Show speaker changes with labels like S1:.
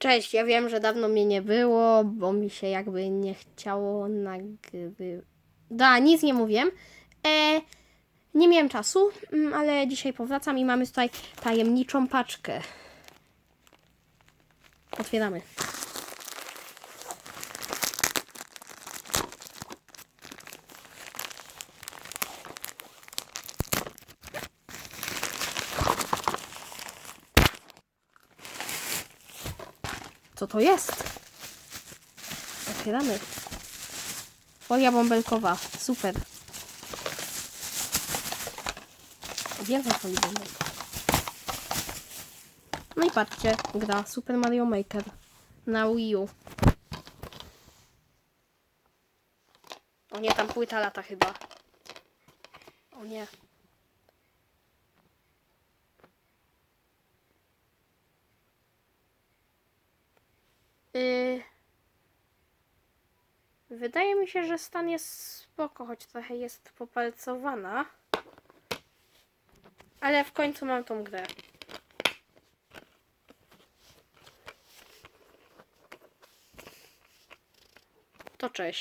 S1: Cześć, ja wiem, że dawno mnie nie było, bo mi się jakby nie chciało nagry... Da, nic nie mówiłem. E, nie miałem czasu, mm, ale dzisiaj powracam i mamy tutaj tajemniczą paczkę. Otwieramy. Co to jest? Otwieramy. Folia bąbelkowa. Super. Uwielbiam folię bąbelkową. No i patrzcie, gra Super Mario Maker na Wii U. O nie, tam płyta lata chyba. O nie. Yy, wydaje mi się, że stan jest spoko, choć trochę jest popalcowana. Ale w końcu mam tą grę. To cześć.